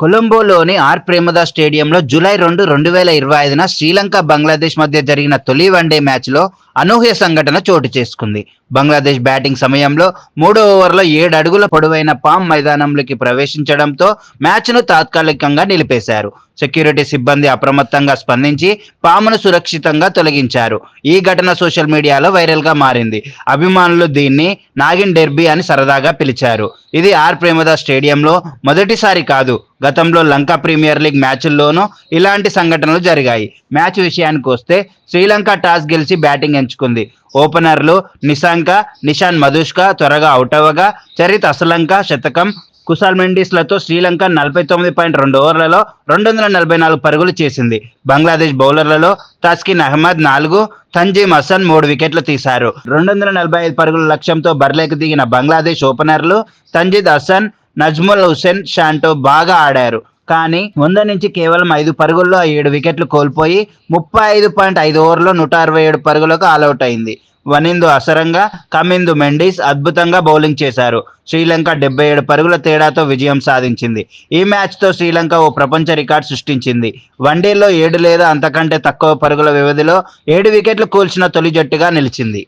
కొలంబోలోని are Premadasa స్టేడియంలో July రెండు రెండు వేల ఇరవై ఐదున శ్రీలంక బంగ్లాదేశ్ మధ్య జరిగిన తొలి వన్డే మ్యాచ్లో అనూహ్య సంఘటన చోటు చేసుకుంది. బంగ్లాదేశ్ బ్యాటింగ్ సమయంలో మూడో ఓవర్లో ఏడు అడుగుల పొడవైన పామ్ మైదానంలోకి ప్రవేశించడంతో మ్యాచ్ను తాత్కాలికంగా నిలిపేశారు. సెక్యూరిటీ సిబ్బంది అప్రమత్తంగా స్పందించి పామును సురక్షితంగా తొలగించారు. ఈ ఘటన సోషల్ మీడియాలో వైరల్గా మారింది. అభిమానులు దీన్ని నాగిన్ డెర్బీ అని సరదాగా పిలిచారు. ఇది ఆర్ ప్రేమదాస్ స్టేడియంలో మొదటిసారి కాదు. గతంలో లంక ప్రీమియర్ లీగ్ మ్యాచ్ల్లోనూ ఇలాంటి సంఘటనలు జరిగాయి. మ్యాచ్ విషయానికి వస్తే శ్రీలంక టాస్ గెలిచి బ్యాటింగ్ ఎంచుకుంది. ఓపెనర్లు నిశాంక నిషాన్ మధుష్క త్వరగా అవుట్ అవ్వగా చరిత్ అసలంక శతకం కుసాల్ మెండీస్లతో శ్రీలంక నలభై తొమ్మిది పాయింట్ రెండు ఓవర్లలో రెండు వందల నలభై నాలుగు పరుగులు చేసింది. బంగ్లాదేశ్ బౌలర్లలో తస్కిన్ అహ్మద్ నాలుగు తంజీమ్ హసన్ మూడు వికెట్లు తీశారు. రెండు వందల నలభై ఐదు పరుగుల లక్ష్యంతో బరిలోకి దిగిన బంగ్లాదేశ్ ఓపెనర్లు తంజీద్ హసన్ నజ్ముల్ హుసేన్ షాంటో బాగా ఆడారు. కానీ వంద నుంచి కేవలం ఐదు పరుగుల్లో ఏడు వికెట్లు కోల్పోయి ముప్పై ఐదు పాయింట్ ఐదు ఓవర్లో నూట అరవై ఏడు పరుగులకు ఆల్అవుట్ అయింది. వనిందు అసరంగా కమిందు మెండిస్ అద్భుతంగా బౌలింగ్ చేశారు. శ్రీలంక డెబ్బై ఏడు పరుగుల తేడాతో విజయం సాధించింది. ఈ మ్యాచ్తో శ్రీలంక ఓ ప్రపంచ రికార్డు సృష్టించింది. వన్డేలో ఏడు లేదా అంతకంటే తక్కువ పరుగుల వ్యవధిలో ఏడు వికెట్లు కూల్చిన తొలి జట్టుగా నిలిచింది.